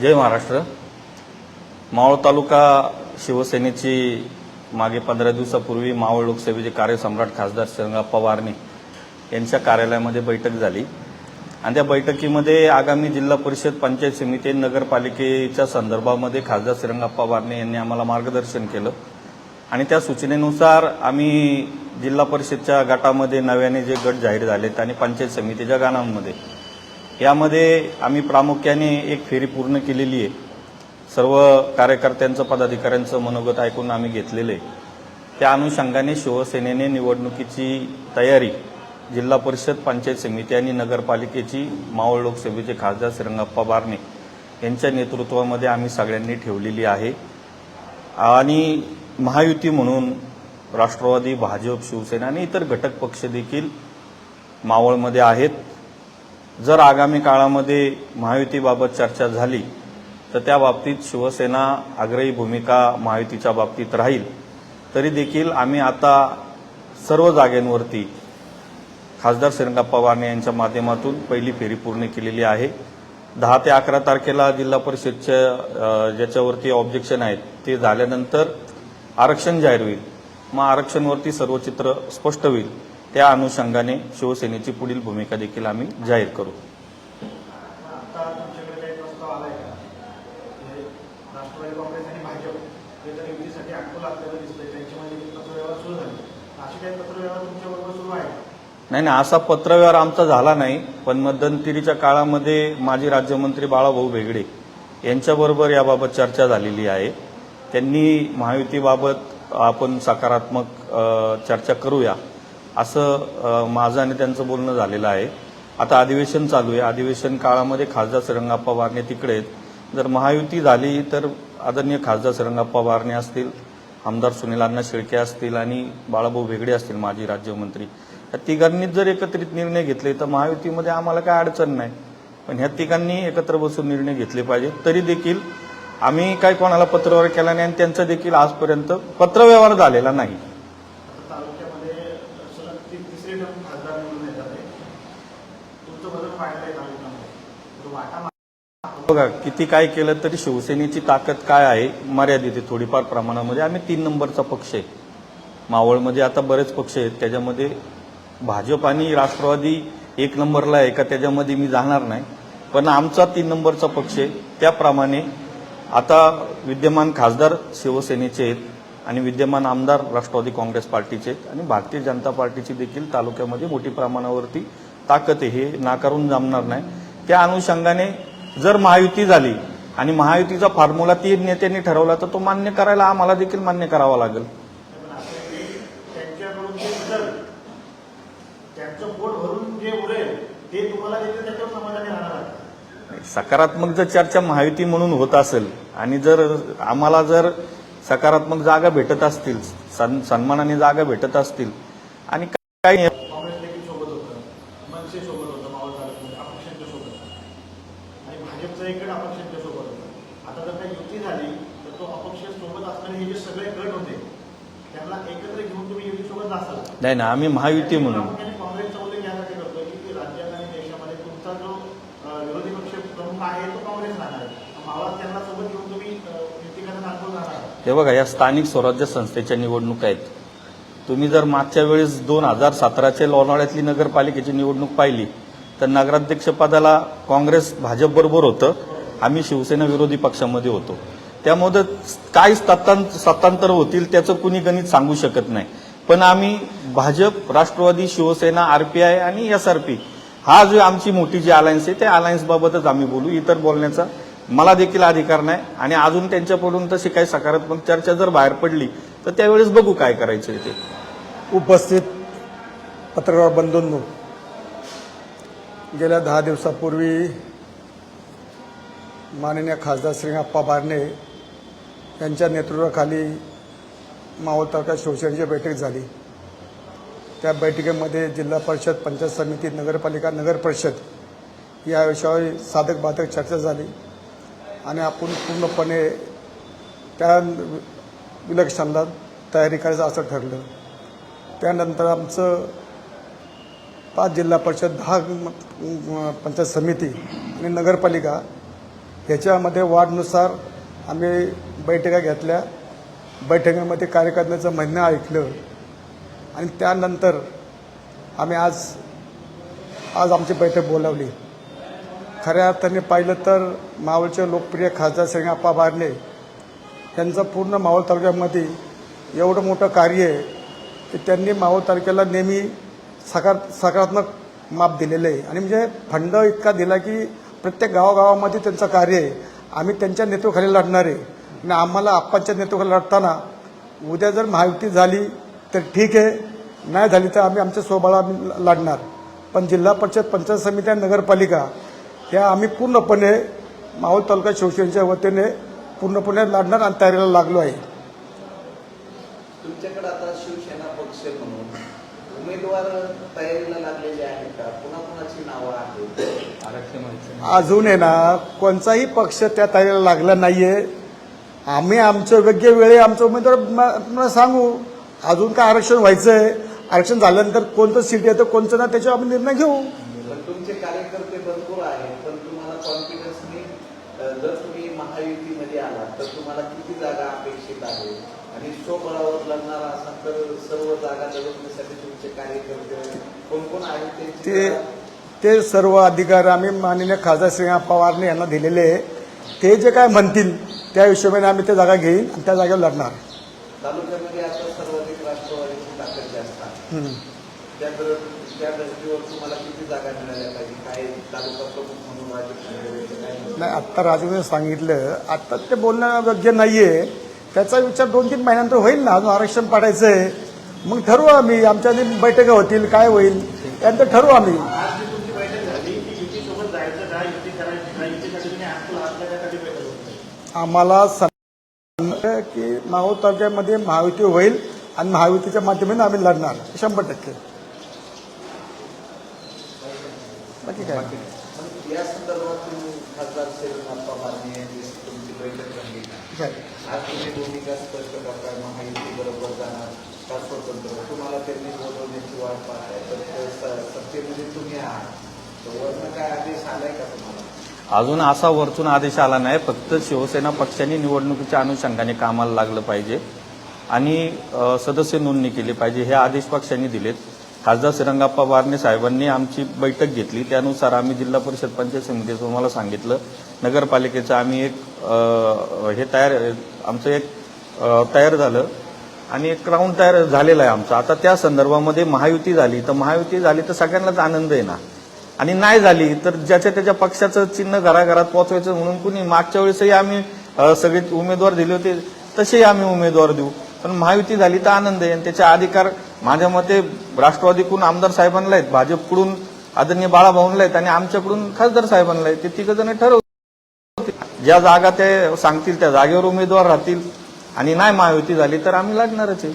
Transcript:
जय महाराष्ट्र. मावळ तालुका शिवसेनेची मागे पंधरा दिवसापूर्वी मावळ लोकसभेचे कार्यसम्राट खासदार श्रीरंगाप्पा वारणे यांच्या कार्यालयामध्ये बैठक झाली. आणि त्या बैठकीमध्ये आगामी जिल्हा परिषद पंचायत समिती नगरपालिकेच्या संदर्भामध्ये खासदार श्रीरंगाप्पा वारणे यांनी आम्हाला मार्गदर्शन केलं. आणि त्या सूचनेनुसार आम्ही जिल्हा परिषदच्या गटामध्ये नव्याने जे गट जाहीर झालेत आणि पंचायत समितीच्या गाणांमध्ये यामध्ये आम्ही प्रामुख्याने एक फेरी पूर्ण केलेली आहे. सर्व कार्यकर्त्यांचं पदाधिकाऱ्यांचं मनोगत ऐकून आम्ही घेतलेलं आहे. त्या अनुषंगाने शिवसेनेने निवडणुकीची तयारी जिल्हा परिषद पंचायत समिती आणि नगरपालिकेची मावळ लोकसभेचे खासदार श्रीरंगाप्पा बारणे यांच्या नेतृत्वामध्ये आम्ही सगळ्यांनी ठेवलेली आहे. आणि महायुती म्हणून राष्ट्रवादी भाजप शिवसेना आणि इतर घटक पक्ष देखील मावळमध्ये आहेत. जर आगामी काळामध्ये महायुतीबाबत चर्चा झाली तर त्या बाबतीत शिवसेना आग्रही भूमिका महायुतीच्या बाबतीत राहील. तरी देखील आम्ही आता सर्व जागेंवरती खासदार श्रीरंगाप्पा वारणे यांच्या माध्यमातून पहिली फेरी पूर्ण केलेली आहे. दहा ते अकरा तारखेला जिल्हा परिषदच्या ज्याच्यावरती ऑब्जेक्शन आहेत ते झाल्यानंतर आरक्षण जाहीर होईल. मग आरक्षणवरती सर्व चित्र स्पष्ट होईल. त्या अनुषंगाने शिवसेनेची पुढील भूमिका देखील आम्ही जाहीर करू. म्हणजे नाही नाही असा पत्रव्यवहार आमचा झाला नाही पण मध्यंतरीच्या काळामध्ये माजी राज्यमंत्री बाळाभाऊ भेगडे यांच्याबरोबर याबाबत चर्चा झालेली आहे. त्यांनी महायुतीबाबत आपण सकारात्मक चर्चा करूया. असं माझं आणि त्यांचं बोलणं झालेलं आहे. आता अधिवेशन चालू आहे. अधिवेशन काळामध्ये खासदार सरंगाप्पा वारणे तिकडे आहेत. जर महायुती झाली तर आदरणीय खासदार सरंगाप्पा वारणे असतील आमदार सुनील अण्णा शेळके असतील आणि बाळाभाऊ भेगडे असतील माजी राज्यमंत्री. या तिघांनीच जर एकत्रित निर्णय घेतले तर महायुतीमध्ये आम्हाला काय अडचण नाही. पण ह्या तिघांनी एकत्र बसून निर्णय घेतले पाहिजे. तरी देखील आम्ही काय कोणाला पत्रव्यवहार केला नाही आणि त्यांचा देखील आजपर्यंत पत्रव्यवहार झालेला नाही आता तालुक्यामध्ये सलग ती तिसरी टर्म खासदार निवडून येतात आहे. तुमचं बदल वाढलं आहे तालुक्यामध्ये तर वाटा बघा किती काय केलं तरी शिवसेनेची ताकद काय आहे मर्यादित आहे थोडीफार प्रमाणामध्ये. आम्ही तीन नंबरचा पक्ष आहे. मावळमध्ये आता बरेच पक्ष आहेत त्याच्यामध्ये भाजप आणि राष्ट्रवादी एक नंबरला आहे का त्याच्यामध्ये मी जाणार नाही. पण आमचा तीन नंबरचा पक्ष आहे. त्याप्रमाणे आता विद्यमान खासदार शिवसेनेचे आहेत आणि विद्यमान आमदार राष्ट्रवादी काँग्रेस पार्टीचे आहेत. आणि भारतीय जनता पार्टीची देखील तालुक्यामध्ये मोठी प्रमाणावरती ताकद आहे. हे नाकारून जमणार नाही. त्या अनुषंगाने जर महायुती झाली आणि महायुतीचा फॉर्म्युला तीन नेत्यांनी ठरवला तर तो मान्य करायला आम्हाला देखील मान्य करावा लागेल. ते सकारात्मक जर चर्चा महायुती म्हणून होत असेल आणि जर आम्हाला जर सकारात्मक जागा भेटत असतील सन- सन्मानाने जागा भेटत असतील आणि काही काँग्रेस देखील सोबत होतं मनसे सोबत होतं मावळ तालुक्यामध्ये अपक्षांच्या सोबत आणि भाजपचं एक गट अपक्षांच्या सोबत होतं आता जर काही युती झाली तर तो अपक्ष सोबत असणारे हे जे सगळे गट होते त्यांना एकत्र घेऊन तुम्ही युतीसोबत जासाल नाही ना आम्ही महायुती म्हणून प्रामुख्याने काँग्रेसचा उल्लेख यासाठी करतो की राज्यात आणि देशामध्ये तुमचा जो अं, विरोधी पक्ष प्रमुख आहे तो काँग्रेस राहणार आहे मावळात त्यांना सोबत घेऊन तुम्ही अं, युती करण्यात अनुभव राहणार आहे. हे बघा या स्थानिक स्वराज्य संस्थेच्या निवडणुका आहेत. तुम्ही जर मागच्या वेळेस दोन हजार सतराच्या लोणावळ्यातली नगरपालिकेची निवडणूक पाहिली तर नगराध्यक्षपदाला काँग्रेस भाजपबरोबर होतं. आम्ही शिवसेना विरोधी पक्षामध्ये होतो. त्यामुळे काय सत्तां सत्तांतर होतील त्याचं कुणी गणित सांगू शकत नाही. पण आम्ही भाजप राष्ट्रवादी शिवसेना आरपीआय आणि एसआरपी आर पी हा जो आमची मोठी जी अलायन्स आहे त्या अलायन्स बाबतच आम्ही बोलू. इतर बोलण्याचा मला देखील अधिकार नाही. आणि अजून त्यांच्याकडून तशी काही सकारात्मक चर्चा जर बाहेर पडली तर त्यावेळेस बघू काय करायचं ते. उपस्थित पत्रकार बंधूंनो गेल्या दहा दिवसापूर्वी माननीय खासदार श्रीअप्पा बारणे यांच्या नेतृत्वाखाली मावळ तालुका शिवसेनेची बैठक झाली. त्या बैठकीमध्ये जिल्हा परिषद पंचायत समिती नगरपालिका नगर परिषद या विषयावर साधक बाधक चर्चा झाली आणि आपण पूर्णपणे त्या विलक्षणला तयारी करायचं असं ठरलं. त्यानंतर आमचं पाच जिल्हा परिषद दहा पंचायत समिती आणि नगरपालिका ह्याच्यामध्ये वार्डनुसार आम्ही बैठका घेतल्या. बैठकीमध्ये कार्यकर्त्यांचं म्हणणं ऐकलं आणि त्यानंतर आम्ही आज आज आमची बैठक बोलावली. खऱ्या अर्थाने पाहिलं तर मावळचे लोकप्रिय खासदार श्रींगाप्पा बारणे यांचं पूर्ण मावळ तालुक्यामध्ये एवढं मोठं कार्य आहे की त्यांनी मावळ तालुक्याला नेहमी सकार सकारात्मक माप दिलेलं आहे. आणि म्हणजे फंड इतका दिला की प्रत्येक गावागावामध्ये त्यांचं कार्य आहे. आम्ही त्यांच्या नेतृत्वाखाली लढणार आहे. आणि आम्हाला आप्पाच्या नेतृत्वाखाली लढताना उद्या जर महायुती झाली तर ठीक आहे. नाही झाली तर आम्ही आमच्या स्वबळा आम्ही लढणार. पण जिल्हा परिषद पंचायत समिती आणि नगरपालिका ह्या आम्ही पूर्णपणे मावळ तालुका शिवसेनेच्या वतीने पूर्णपणे लढणार आणि तयारीला लागलो आहे. तुमच्याकडे आता शिवसेना पक्ष म्हणून उमेदवार तयारीला लागलेले आहेत का? पुन्हा कुणाची नावं आहेत? आरक्षण अजून आहे ना कोणताही पक्ष त्या तयारीला लागला नाहीये. आम्ही आमचं योग्य वेळे आमचं उमेदवार सांगू. अजून काय आरक्षण व्हायचंय? आरक्षण झाल्यानंतर कोणतं सीट येतं कोणतं ना त्याच्यावर आम्ही निर्णय घेऊ. तुमचे कार्यकर्ते भरपूर आहेत पण तुम्हाला कॉन्फिडन्सनी जर तुम्ही महायुतीमध्ये आलात तर तुम्हाला किती जागा अपेक्षित आहे आणि स्वबळावर लढणार असाल तर सर्व जागा लढवण्यासाठी तुमचे कार्यकर्ते कोण कोण आहेत ते ते सर्व अधिकार आम्ही माननीय खासदार श्रीनाथ पवारने यांना दिलेले आहे. ते जे काय म्हणतील त्या हिशोबाने आम्ही त्या जागा घेईन आणि त्या जागेवर लढणार. तालुक्यामध्ये आता सर्वाधिक राष्ट्रवादीची ताकद जास्त आहे. हम्म. त्या दर त्या धर्तीवर तुम्हाला किती जागा मिळाल्या पाहिजे? काय तालुका प्रमुख म्हणून राजकीय काय म्हणतात? नाही आत्ता राजूने सांगितलं आत्ता ते बोलणं योग्य नाहीये. त्याचा विचार दोन तीन महिन्यानंतर होईल ना अजून आरक्षण पाडायचं आहे मग ठरवू आम्ही आमच्या जे बैठका होतील काय होईल त्यानंतर ठरवू आम्ही आज जी तुमची बैठक झाली की युतीसोबत जायचं का युती करायची का युतीसाठी तुम्ही ऍक्च्युअल आज त्यासाठी बैठक होती आम्हाला की माहूर तालुक्यामध्ये महायुती होईल आणि महायुतीच्या माध्यमातून आम्ही लढणार. शंभर टक्के. बाकी काय? तुम्हाला? अजून असा वरतून आदेश आला नाही फक्त शिवसेना पक्षाने निवडणुकीच्या अनुषंगाने कामाला लागलं पाहिजे आणि सदस्य नोंदणी केली पाहिजे हे आदेश पक्षांनी दिलेत. खासदार श्रीरंगाप्पा बारणे साहेबांनी आमची बैठक घेतली. त्यानुसार आम्ही जिल्हा परिषद पंचायत समितीचं तुम्हाला सांगितलं. नगरपालिकेचं आम्ही एक हे तयार आमचं एक तयार झालं आणि एक क्राऊंड तयार झालेला आहे आमचा. आता त्या संदर्भामध्ये महायुती झाली. तर महायुती झाली तर सगळ्यांनाच आनंद आहे ना आणि नाही झाली तर ज्याच्या त्याच्या पक्षाचं चिन्ह घराघरात पोहोचवायचं म्हणून कुणी मागच्या वेळेसही आम्ही सगळे उमेदवार दिले होते तसेही आम्ही उमेदवार देऊ. पण महायुती झाली तर आनंद आहे आणि त्याचे अधिकार माझ्या मते राष्ट्रवादीकडून आमदार साहेबांना आहेत भाजपकडून आदरणीय बाळाभाऊंना आहेत आणि आमच्याकडून खासदार साहेबांना आहेत. ते तिघ जण ठरव ज्या जागा ते सांगतील त्या जागेवर उमेदवार राहतील. आणि नाही महायुती झाली तर आम्ही लढणारच आहे.